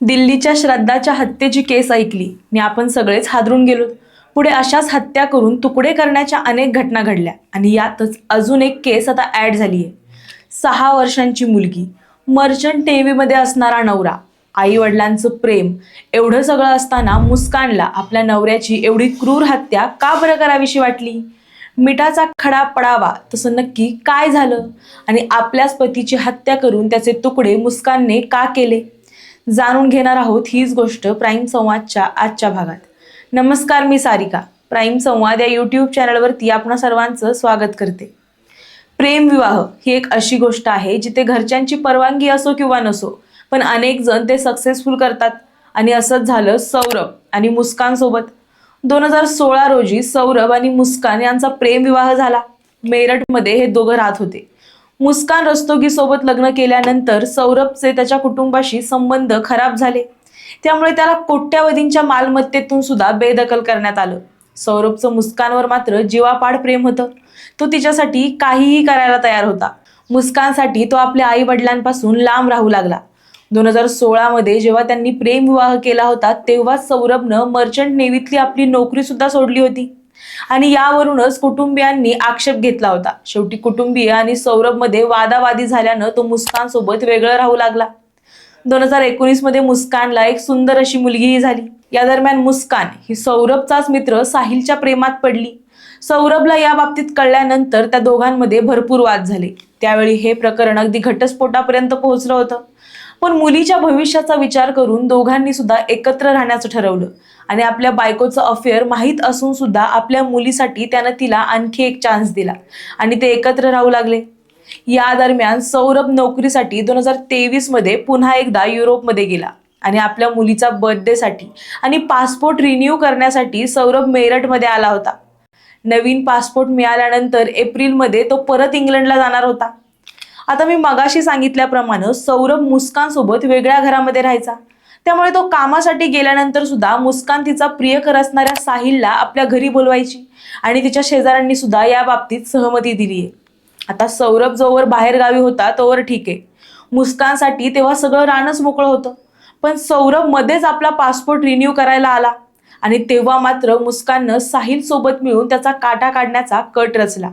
दिल्लीच्या श्रद्धाच्या हत्येची केस ऐकली. आणि आपण सगळेच हादरून गेलो. पुढे अशाच हत्या करून तुकडे करण्याच्या अनेक घटना घडल्या. आणि यातच अजून एक केस आता ॲड झाली आहे सहा वर्षांची मुलगी मर्चंट टेवीमध्ये असणारा नवरा आई वडिलांचं प्रेम एवढं सगळं असताना मुस्कानला आपल्या नवऱ्याची एवढी क्रूर हत्या का बरं करावीशी वाटली? मिठाचा खडा पडावा तसं नक्की काय झालं? आणि आपल्याच पतीची हत्या करून त्याचे तुकडे मुस्कानने का केले? जाणून घेणार आहोत हीच गोष्ट प्राईम संवादच्या आजच्या भागात. नमस्कार मी सारिका. प्राईम संवाद या यूट्यूब चॅनलवरती आपणा सर्वांचं स्वागत करते. प्रेमविवाह ही एक अशी गोष्ट आहे जिथे घरच्यांची परवानगी असो किंवा नसो पण अनेक जण ते सक्सेसफुल करतात. आणि असंच झालं सौरभ आणि मुस्कानसोबत दोन हजार सोळा रोजी सौरभ आणि मुस्कान यांचा प्रेमविवाह झाला. मेरठमध्ये हे दोघं राहत होते. मुस्कान रस्तोगी सोबत लग्न केल्यानंतर सौरभचे त्याच्या कुटुंबाशी संबंध खराब झाले. त्यामुळे त्याला कोट्यावधींच्या मालमत्तेतून सुद्धा बेदखल करण्यात आलं. सौरभचं मुस्कानवर मात्र जीवापाड प्रेम होतं. तो तिच्यासाठी काहीही करायला तयार होता. मुस्कानसाठी तो आपल्या आई वडिलांपासून लांब राहू लागला. दोन हजार सोळामध्ये जेव्हा त्यांनी प्रेमविवाह केला होता तेव्हा सौरभनं मर्चंट नेव्हीतली आपली नोकरी सुद्धा सोडली होती. आणि यावरूनच कुटुंबियांनी आक्षेप घेतला होता. शेवटी कुटुंबीय आणि सौरभमध्ये वादावादी झाल्यानं तो मुस्कान सोबत वेगळं राहू लागला. दोन हजार एकोणीसमध्ये मुस्कानला एक सुंदर अशी मुलगीही झाली. या दरम्यान मुस्कान ही सौरभचाच मित्र साहिलच्या प्रेमात पडली. सौरभला या बाबतीत कळल्यानंतर त्या दोघांमध्ये भरपूर वाद झाले. त्यावेळी हे प्रकरण अगदी घटस्फोटापर्यंत पोहोचलं होतं. पण मुलीच्या भविष्याचा विचार करून दोघांनी सुद्धा एकत्र राहण्याचं ठरवलं. आणि आपल्या बायकोचं अफेअर माहीत असून सुद्धा आपल्या मुलीसाठी त्यानं तिला आणखी एक चान्स दिला. आणि ते एकत्र राहू लागले. या दरम्यान सौरभ नोकरीसाठी दोन हजार तेवीसमध्ये पुन्हा एकदा युरोपमध्ये गेला. आणि आपल्या मुलीचा बर्थडेसाठी आणि पासपोर्ट रिन्यू करण्यासाठी सौरभ मेरठमध्ये आला होता. नवीन पासपोर्ट मिळाल्यानंतर एप्रिलमध्ये तो परत इंग्लंडला जाणार होता. आता मी मगाशी सांगितल्याप्रमाणे सौरभ मुस्कानसोबत वेगळ्या घरामध्ये राहायचा. त्यामुळे तो कामासाठी गेल्यानंतर सुद्धा मुस्कान तिचा प्रियकर असणाऱ्या साहिलला आपल्या घरी बोलवायची आणि तिच्या शेजाऱ्यांनी सुद्धा या बाबतीत सहमती दिली आहे आता सौरभ जोवर बाहेर गावी होता तोवर ठीक. आहे मुस्कानसाठी तेव्हा सगळं रानच मोकळं होतं. पण सौरभ मध्येच आपला पासपोर्ट रिन्यू करायला आला आणि तेव्हा मात्र मुस्काननं साहिल सोबत मिळून त्याचा काटा काढण्याचा कट रचला.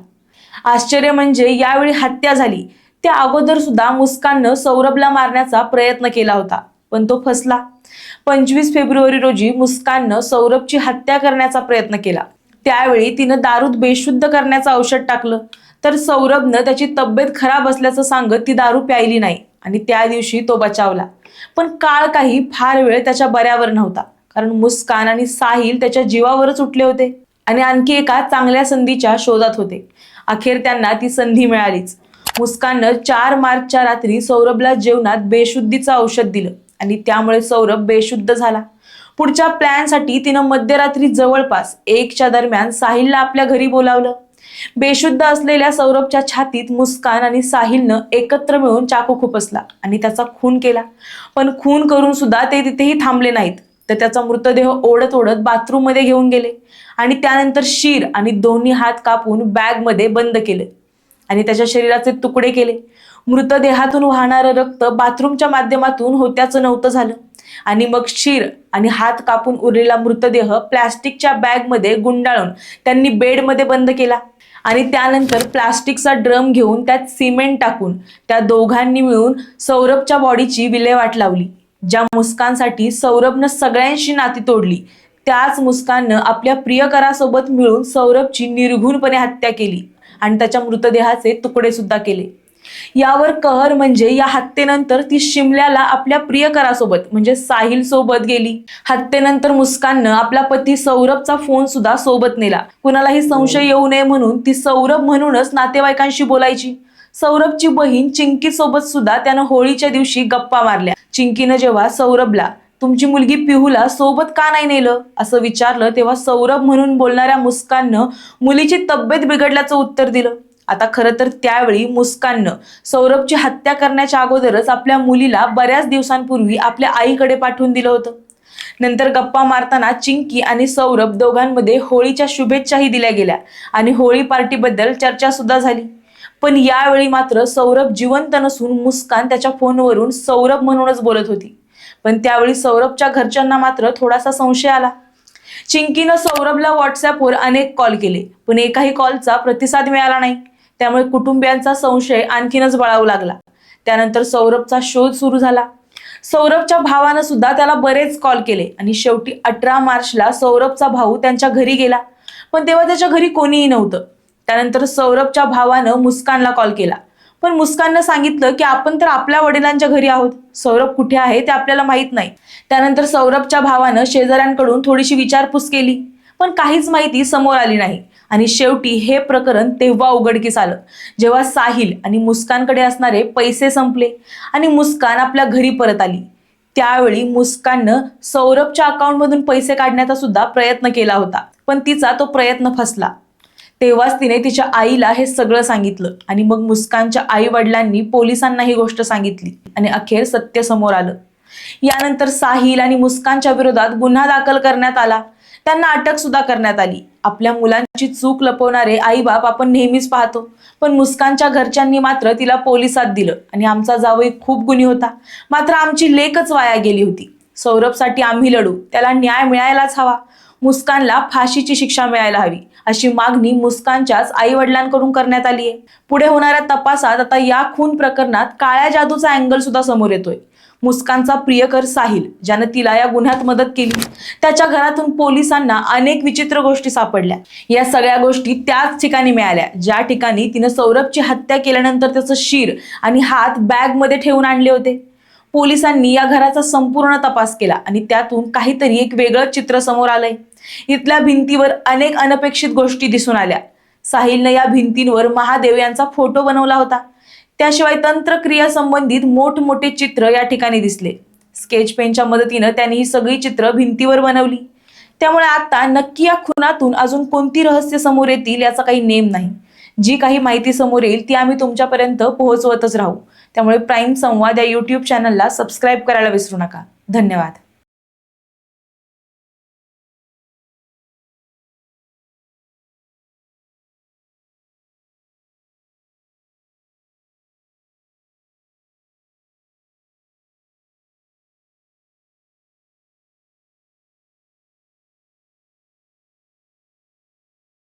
आश्चर्य म्हणजे यावेळी हत्या झाली. त्या अगोदर सुद्धा मुस्काननं सौरभला मारण्याचा प्रयत्न केला होता. पण तो फसला. पंचवीस फेब्रुवारी रोजी मुस्काननं सौरभची हत्या करण्याचा प्रयत्न केला. त्यावेळी तिनं दारूत बेशुद्ध करण्याचं औषध टाकलं. तर सौरभनं त्याची तब्येत खराब असल्याचं सांगत ती दारू प्यायली नाही आणि त्या दिवशी तो बचावला. पण काळ काही फार वेळ त्याच्या बऱ्यावर नव्हता. कारण मुस्कान आणि साहिल त्याच्या जीवावरच उठले होते आणि आणखी एका चांगल्या संधीच्या शोधात होते. अखेर त्यांना ती संधी मिळालीच. मुस्काननं चार मार्चच्या रात्री सौरभला जेवणात बेशुद्धीचं औषध दिलं. आणि त्यामुळे सौरभ बेशुद्ध झाला. पुढच्या प्लॅनसाठी तिनं मध्यरात्री जवळपास एकच्या दरम्यान साहिलला आपल्या घरी बोलावलं. बेशुद्ध असलेल्या सौरभच्या छातीत मुस्कान आणि साहिलनं एकत्र मिळून चाकू खुपसला आणि त्याचा खून केला. पण खून करून सुद्धा ते तिथेही थांबले नाहीत. तर त्याचा मृतदेह ओढत ओढत बाथरूममध्ये घेऊन गेले आणि त्यानंतर शीर आणि दोन्ही हात कापून बॅगमध्ये बंद केले. आणि त्याच्या शरीराचे तुकडे केले. मृतदेहातून वाहणारं रक्त बाथरूमच्या माध्यमातून होत्याचं नव्हतं झालं. आणि मग शिर आणि हात कापून उरलेला मृतदेह प्लॅस्टिकच्या बॅगमध्ये गुंडाळून त्यांनी बेडमध्ये बंद केला. आणि त्यानंतर प्लास्टिकचा ड्रम घेऊन त्यात सिमेंट टाकून त्या दोघांनी मिळून सौरभच्या बॉडीची विल्हेवाट लावली ज्या मुस्कानसाठी सौरभनं सगळ्यांशी नाती तोडली. त्याच मुस्काननं आपल्या प्रियकरासोबत मिळून सौरभची निर्घुणपणे हत्या केली आणि त्याच्या मृतदेहाचे तुकडे सुद्धा केले. यावर कहर म्हणजे या हत्येनंतर ती शिमल्याला आपल्या प्रियकरासोबत म्हणजे साहिल सोबत गेली. हत्येनंतर मुस्काननं आपला पती सौरभचा फोन सुद्धा सोबत नेला. कुणालाही संशय येऊ नये म्हणून ती सौरभ म्हणूनच नातेवाईकांशी बोलायची. सौरभची बहीण चिंकी सोबत सुद्धा त्यानं होळीच्या दिवशी गप्पा मारल्या. चिंकीनं जेव्हा सौरभला तुमची मुलगी पिहूला सोबत का नाही नेलं? असं विचारलं तेव्हा सौरभ म्हणून बोलणाऱ्या मुस्काननं मुलीची तब्येत बिघडल्याचं उत्तर दिलं. आता खरं तर त्यावेळी मुस्काननं सौरभची हत्या करण्याच्या अगोदरच आपल्या मुलीला बऱ्याच दिवसांपूर्वी आपल्या आईकडे पाठवून दिलं होतं. नंतर गप्पा मारताना चिंकी आणि सौरभ दोघांमध्ये होळीच्या शुभेच्छाही दिल्या गेल्या आणि होळी पार्टीबद्दल चर्चा सुद्धा झाली. पण यावेळी मात्र सौरभ जिवंत नसून मुस्कान त्याच्या फोनवरून सौरभ म्हणूनच बोलत होती. पण त्यावेळी सौरभच्या घरच्यांना मात्र थोडासा संशय आला. चिंकीनं सौरभला व्हॉट्सअपवर अनेक कॉल केले पण एकाही कॉलचा प्रतिसाद मिळाला नाही. त्यामुळे कुटुंबियांचा संशय आणखीनच बळावू लागला. त्यानंतर सौरभचा शोध सुरू झाला. सौरभच्या भावानं सुद्धा त्याला बरेच कॉल केले आणि शेवटी अठरा मार्चला सौरभचा भाऊ त्यांच्या घरी गेला. पण तेव्हा त्याच्या घरी कोणीही नव्हतं. त्यानंतर सौरभच्या भावानं मुस्कानला कॉल केला. पण मुस्काननं सांगितलं की आपण तर आपल्या वडिलांच्या घरी आहोत. सौरभ कुठे आहे ते आपल्याला माहीत नाही. त्यानंतर सौरभच्या भावानं शेजाऱ्यांकडून थोडीशी विचारपूस केली. पण काहीच माहिती समोर आली नाही. आणि शेवटी हे प्रकरण तेव्हा उघडकीस आलं. जेव्हा साहिल आणि मुस्कानकडे असणारे पैसे संपले आणि मुस्कान आपल्या घरी परत आली. त्यावेळी मुस्काननं सौरभच्या अकाउंटमधून पैसे काढण्याचा सुद्धा प्रयत्न केला होता पण तिचा तो प्रयत्न फसला. तेव्हाच तिने तिच्या आईला हे सगळं सांगितलं आणि मग मुस्कानच्या आई वडिलांनी पोलिसांना ही गोष्ट सांगितली आणि अखेर सत्य समोर आलं. यानंतर साहिल आणि मुस्कानच्या विरोधात गुन्हा दाखल करण्यात आला. त्यांना अटक सुद्धा करण्यात आली. आपल्या मुलांची चूक लपवणारे आई बाप आपण नेहमीच पाहतो. पण मुस्कानच्या घरच्यांनी मात्र तिला पोलिसात दिलं आणि आमचा जावई खूप गुन्हे होता. मात्र आमची लेखच वाया गेली होती. सौरभसाठी आम्ही लढू त्याला न्याय मिळायलाच हवा. मुस्कानला फाशीची शिक्षा मिळायला हवी अशी मागणी मुस्कानच्याच आई वडिलांकडून करण्यात आली आहे पुढे होणाऱ्या तपासात आता या खून प्रकरणात काळ्या जादूचा अँगल सुद्धा समोर येतोय. मुस्कानचा प्रियकर साहिल ज्यानं तिला या गुन्ह्यात मदत केली. त्याच्या घरातून पोलिसांना अनेक विचित्र गोष्टी सापडल्या. या सगळ्या गोष्टी त्याच ठिकाणी मिळाल्या ज्या ठिकाणी तिनं सौरभची हत्या केल्यानंतर त्याचं शिर आणि हात बॅगमध्ये ठेवून आणले होते. पोलिसांनी या घराचा संपूर्ण तपास केला आणि त्यातून काहीतरी एक वेगळं चित्र समोर आलंय. इथल्या भिंतीवर अनेक अनपेक्षित गोष्टी दिसून आल्या. साहिलनं या भिंतींवर महादेव यांचा फोटो बनवला होता. त्याशिवाय तंत्रक्रिया संबंधित मोठमोठे चित्र या ठिकाणी दिसले. स्केच पेनच्या मदतीनं त्यांनी ही सगळी चित्र भिंतीवर बनवली. त्यामुळे आता नक्की या खुनातून अजून कोणती रहस्य समोर येतील याचा काही नेम नाही. जी काही माहिती समोर येईल ती आम्ही तुमच्यापर्यंत पोहोचवतच राहू. त्यामुळे प्राईम संवाद या यूट्यूब चॅनलला सबस्क्राईब करायला विसरू नका. धन्यवाद.